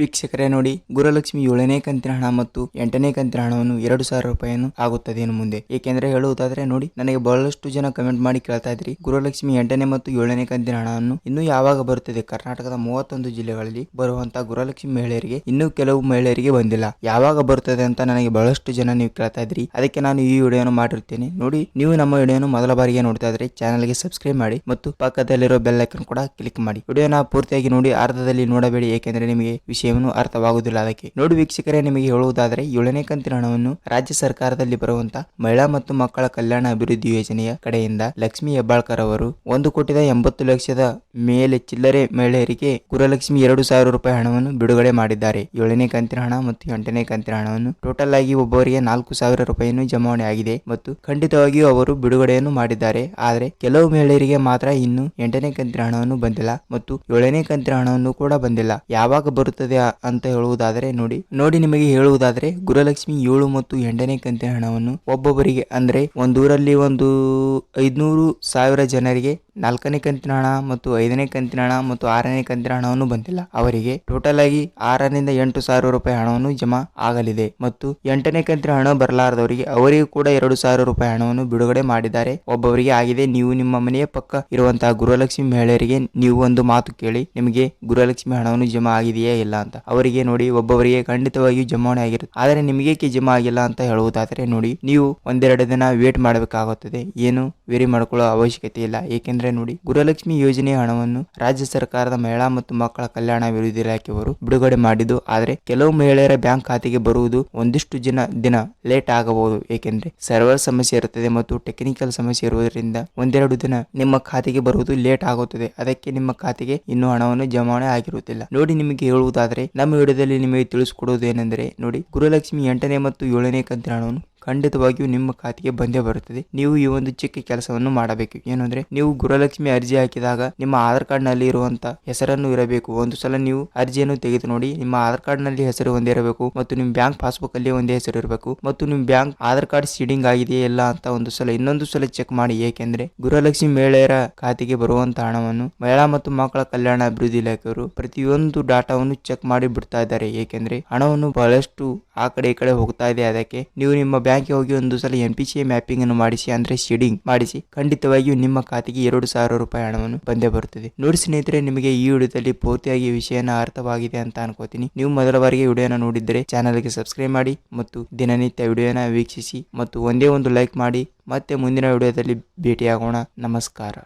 ವೀಕ್ಷಕರೇ ನೋಡಿ, ಗುರುಲಕ್ಷ್ಮಿ ಏಳನೇ ಕಂತಿನ ಹಣ ಮತ್ತು ಎಂಟನೇ ಕಂತಿನ ಹಣವನ್ನು ಎರಡು ಸಾವಿರ ರೂಪಾಯಿಯನ್ನು ಆಗುತ್ತದೆ ಇನ್ನು ಮುಂದೆ. ಏಕೆಂದರೆ ಹೇಳುವುದಾದ್ರೆ ನೋಡಿ, ನನಗೆ ಬಹಳಷ್ಟು ಜನ ಕಮೆಂಟ್ ಮಾಡಿ ಕೇಳ್ತಾ ಇದ್ರಿ ಗುರುಲಕ್ಷ್ಮಿ ಎಂಟನೇ ಮತ್ತು ಏಳನೇ ಕಂತಿನ ಹಣವನ್ನು ಇನ್ನೂ ಯಾವಾಗ ಬರುತ್ತದೆ? ಕರ್ನಾಟಕದ ಮೂವತ್ತೊಂದು ಜಿಲ್ಲೆಗಳಲ್ಲಿ ಬರುವಂತಹ ಗುರುಲಕ್ಷ್ಮಿ ಮಹಿಳೆಯರಿಗೆ ಇನ್ನೂ ಕೆಲವು ಮಹಿಳೆಯರಿಗೆ ಬಂದಿಲ್ಲ. ಯಾವಾಗ ಬರುತ್ತದೆ ಅಂತ ನನಗೆ ಬಹಳಷ್ಟು ಜನ ನೀವು ಕೇಳ್ತಾ ಇದ್ರಿ ಅದಕ್ಕೆ ನಾನು ಈ ವಿಡಿಯೋನ ಮಾಡಿರ್ತೇನೆ ನೋಡಿ, ನೀವು ನಮ್ಮ ವಿಡಿಯೋನ ಮೊದಲ ಬಾರಿಗೆ ನೋಡ್ತಾ ಇದ್ರೆ ಚಾನಲ್ಗೆ ಸಬ್ಸ್ಕ್ರೈಬ್ ಮಾಡಿ ಮತ್ತು ಪಕ್ಕದಲ್ಲಿರೋ ಬೆಲ್ ಐಕನ್ ಕೂಡ ಕ್ಲಿಕ್ ಮಾಡಿ. ವಿಡಿಯೋನ ಪೂರ್ತಿಯಾಗಿ ನೋಡಿ, ಅರ್ಧದಲ್ಲಿ ನೋಡಬೇಡಿ. ಏಕೆಂದರೆ ನಿಮಗೆ ವಿಷಯವನ್ನು ಅರ್ಥವಾಗುವುದಿಲ್ಲ. ಅದಕ್ಕೆ ನೋಡಿ ವೀಕ್ಷಕರೇ, ನಿಮಗೆ ಹೇಳುವುದಾದರೆ ಏಳನೇ ಕಂತಿನ ಹಣವನ್ನು ರಾಜ್ಯ ಸರ್ಕಾರದಲ್ಲಿ ಬರುವಂತಹ ಮಹಿಳಾ ಮತ್ತು ಮಕ್ಕಳ ಕಲ್ಯಾಣ ಅಭಿವೃದ್ಧಿ ಯೋಜನೆಯ ಕಡೆಯಿಂದ ಲಕ್ಷ್ಮಿ ಹೆಬ್ಬಾಳ್ಕರ್ ಅವರು ಒಂದು ಕೋಟಿದ ಎಂಬತ್ತು ಲಕ್ಷದ ಮೇಲೆ ಚಿಲ್ಲರೆ ಮಹಿಳೆಯರಿಗೆ ಗುರಲಕ್ಷ್ಮಿ ಎರಡು ಸಾವಿರ ರೂಪಾಯಿ ಹಣವನ್ನು ಬಿಡುಗಡೆ ಮಾಡಿದ್ದಾರೆ. ಏಳನೇ ಕಂತಿನ ಹಣ ಮತ್ತು ಎಂಟನೇ ಕಂತಿನ ಹಣವನ್ನು ಟೋಟಲ್ ಆಗಿ ಒಬ್ಬರಿಗೆ ನಾಲ್ಕು ಸಾವಿರ ರೂಪಾಯಿಯನ್ನು ಜಮಾವಣೆ ಆಗಿದೆ ಮತ್ತು ಖಂಡಿತವಾಗಿಯೂ ಅವರು ಬಿಡುಗಡೆಯನ್ನು ಮಾಡಿದ್ದಾರೆ. ಆದರೆ ಕೆಲವು ಮಹಿಳೆಯರಿಗೆ ಮಾತ್ರ ಇನ್ನು ಎಂಟನೇ ಕಂತಿನ ಹಣವನ್ನು ಬಂದಿಲ್ಲ ಮತ್ತು ಏಳನೇ ಕಂತಿನ ಹಣವನ್ನು ಕೂಡ ಬಂದಿಲ್ಲ. ಯಾವಾಗ ಬರುತ್ತದೆ ಆ- ಅಂತ ಹೇಳುವುದಾದರೆ ನೋಡಿ ನೋಡಿ ನಿಮಗೆ ಹೇಳುವುದಾದರೆ ಗುರುಲಕ್ಷ್ಮಿ ಏಳು ಮತ್ತು ಎಂಟನೇ ಕಂತಿನ ಹಣವನ್ನು ಒಬ್ಬೊಬ್ಬರಿಗೆ, ಅಂದ್ರೆ ಒಂದೂರಲ್ಲಿ ಒಂದು ಐದ್ನೂರು ಸಾವಿರ ಜನರಿಗೆ ನಾಲ್ಕನೇ ಕಂತಿನ ಹಣ ಮತ್ತು ಐದನೇ ಕಂತಿನ ಹಣ ಮತ್ತು ಆರನೇ ಕಂತಿನ ಹಣವನ್ನು ಬಂದಿಲ್ಲ. ಅವರಿಗೆ ಟೋಟಲ್ ಆಗಿ ಆರರಿಂದ ಎಂಟು ಸಾವಿರ ರೂಪಾಯಿ ಹಣವನ್ನು ಜಮಾ ಆಗಲಿದೆ ಮತ್ತು ಎಂಟನೇ ಕಂತಿನ ಹಣ ಬರಲಾರದವರಿಗೆ ಅವರಿಗೂ ಕೂಡ ಎರಡು ಸಾವಿರ ರೂಪಾಯಿ ಹಣವನ್ನು ಬಿಡುಗಡೆ ಮಾಡಿದ್ದಾರೆ. ಒಬ್ಬವರಿಗೆ ಆಗಿದೆ, ನೀವು ನಿಮ್ಮ ಮನೆಯ ಪಕ್ಕ ಇರುವಂತಹ ಗೃಹಲಕ್ಷ್ಮಿ ಮಹಿಳೆಯರಿಗೆ ನೀವು ಒಂದು ಮಾತು ಕೇಳಿ, ನಿಮಗೆ ಗೃಹಲಕ್ಷ್ಮಿ ಹಣವನ್ನು ಜಮಾ ಆಗಿದೆಯೇ ಇಲ್ಲ ಅಂತ. ಅವರಿಗೆ ನೋಡಿ ಒಬ್ಬೊಬ್ಬರಿಗೆ ಖಂಡಿತವಾಗಿಯೂ ಜಮಾವಣೆ ಆಗಿರುತ್ತೆ. ಆದರೆ ನಿಮಗೇಕೆ ಜಮಾ ಆಗಿಲ್ಲ ಅಂತ ಹೇಳುವುದಾದರೆ ನೋಡಿ, ನೀವು ಒಂದೆರಡು ದಿನ ವೇಟ್ ಮಾಡಬೇಕಾಗುತ್ತದೆ. ಏನು ವೇರಿ ಮಾಡಿಕೊಳ್ಳೋ ಅವಶ್ಯಕತೆ ಇಲ್ಲ. ಏಕೆಂದ್ರೆ ನೋಡಿ, ಗೃಹಲಕ್ಷ್ಮಿ ಯೋಜನೆ ಹಣವನ್ನು ರಾಜ್ಯ ಸರ್ಕಾರದ ಮಹಿಳಾ ಮತ್ತು ಮಕ್ಕಳ ಕಲ್ಯಾಣ ಅಭಿವೃದ್ಧಿ ಇಲಾಖೆಯವರು ಬಿಡುಗಡೆ ಮಾಡಿದ್ದು, ಆದರೆ ಕೆಲವು ಮಹಿಳೆಯರ ಬ್ಯಾಂಕ್ ಖಾತೆಗೆ ಬರುವುದು ಒಂದಿಷ್ಟು ಜನ ದಿನ ಲೇಟ್ ಆಗಬಹುದು. ಏಕೆಂದ್ರೆ ಸರ್ವರ್ ಸಮಸ್ಯೆ ಇರುತ್ತದೆ ಮತ್ತು ಟೆಕ್ನಿಕಲ್ ಸಮಸ್ಯೆ ಇರುವುದರಿಂದ ಒಂದೆರಡು ದಿನ ನಿಮ್ಮ ಖಾತೆಗೆ ಬರುವುದು ಲೇಟ್ ಆಗುತ್ತದೆ. ಅದಕ್ಕೆ ನಿಮ್ಮ ಖಾತೆಗೆ ಇನ್ನೂ ಹಣವನ್ನು ಜಮಾವಣೆ ಆಗಿರುವುದಿಲ್ಲ. ನೋಡಿ ನಿಮಗೆ ಹೇಳುವುದಾದರೆ, ನಮ್ಮ ವಿಡಿಯೋದಲ್ಲಿ ನಿಮಗೆ ತಿಳಿಸಿಕೊಡುವುದು ಏನೆಂದರೆ ನೋಡಿ ಗುರುಲಕ್ಷ್ಮಿ ಎಂಟನೇ ಮತ್ತು ಏಳನೇ ಕಂತಿನ ಹಣವನ್ನು ಖಂಡಿತವಾಗಿಯೂ ನಿಮ್ಮ ಖಾತೆಗೆ ಬಂದೇ ಬರುತ್ತದೆ. ನೀವು ಈ ಒಂದು ಚಿಕ್ಕ ಕೆಲಸವನ್ನು ಮಾಡಬೇಕು. ಏನಂದ್ರೆ ನೀವು ಗೃಹಲಕ್ಷ್ಮಿ ಅರ್ಜಿ ಹಾಕಿದಾಗ ನಿಮ್ಮ ಆಧಾರ್ ಕಾರ್ಡ್ನಲ್ಲಿ ಇರುವಂತಹ ಹೆಸರನ್ನು ಇರಬೇಕು. ಒಂದು ಸಲ ನೀವು ಅರ್ಜಿಯನ್ನು ತೆಗೆದು ನೋಡಿ, ನಿಮ್ಮ ಆಧಾರ್ ಕಾರ್ಡ್ನಲ್ಲಿ ಹೆಸರು ಒಂದೇ ಇರಬೇಕು ಮತ್ತು ನಿಮ್ಮ ಬ್ಯಾಂಕ್ ಪಾಸ್ಬುಕ್ ಅಲ್ಲಿ ಒಂದೇ ಹೆಸರು ಇರಬೇಕು ಮತ್ತು ನಿಮ್ಮ ಬ್ಯಾಂಕ್ ಆಧಾರ್ ಕಾರ್ಡ್ ಸೀಡಿಂಗ್ ಆಗಿದೆಯೇ ಇಲ್ಲ ಅಂತ ಒಂದು ಸಲ, ಇನ್ನೊಂದು ಸಲ ಚೆಕ್ ಮಾಡಿ. ಏಕೆಂದ್ರೆ, ಗೃಹಲಕ್ಷ್ಮಿ ಮಹಿಳೆಯರ ಖಾತೆಗೆ ಬರುವಂತಹ ಹಣವನ್ನು ಮಹಿಳಾ ಮತ್ತು ಮಕ್ಕಳ ಕಲ್ಯಾಣ ಅಭಿವೃದ್ಧಿ ಇಲಾಖೆಯವರು ಪ್ರತಿಯೊಂದು ಡಾಟಾವನ್ನು ಚೆಕ್ ಮಾಡಿ ಬಿಡ್ತಾ ಇದ್ದಾರೆ. ಏಕೆಂದ್ರೆ, ಹಣವನ್ನು ಬಹಳಷ್ಟು ಆ ಕಡೆ ಈ ಕಡೆ ಹೋಗ್ತಾ ಇದೆ. ಅದಕ್ಕೆ ನೀವು ನಿಮ್ಮ ಬ್ಯಾಂಕ್ಗೆ ಹೋಗಿ ಒಂದು ಸಲ ಎನ್ ಪಿ ಸಿ ಮ್ಯಾಪಿಂಗ್ ಅನ್ನು ಮಾಡಿಸಿ, ಅಂದ್ರೆ ಶೇಡಿಂಗ್ ಮಾಡಿಸಿ, ಖಂಡಿತವಾಗಿಯೂ ನಿಮ್ಮ ಖಾತೆಗೆ ಎರಡು ಸಾವಿರ ರೂಪಾಯಿ ಹಣವನ್ನು ಬಂದೇ ಬರುತ್ತದೆ. ನೋಡಿ ಸ್ನೇಹಿತರೆ, ನಿಮಗೆ ಈ ವಿಡಿಯೋದಲ್ಲಿ ಪೂರ್ತಿಯಾಗಿ ವಿಷಯನ ಅರ್ಥವಾಗಿದೆ ಅಂತ ಅನ್ಕೋತೀನಿ. ನೀವು ಮೊದಲ ಬಾರಿಗೆ ವಿಡಿಯೋನ ನೋಡಿದ್ರೆ ಚಾನಲ್ಗೆ ಸಬ್ಸ್ಕ್ರೈಬ್ ಮಾಡಿ ಮತ್ತು ದಿನನಿತ್ಯ ವಿಡಿಯೋನ ವೀಕ್ಷಿಸಿ ಮತ್ತು ಒಂದೇ ಒಂದು ಲೈಕ್ ಮಾಡಿ. ಮತ್ತೆ ಮುಂದಿನ ವಿಡಿಯೋದಲ್ಲಿ ಭೇಟಿಯಾಗೋಣ. ನಮಸ್ಕಾರ.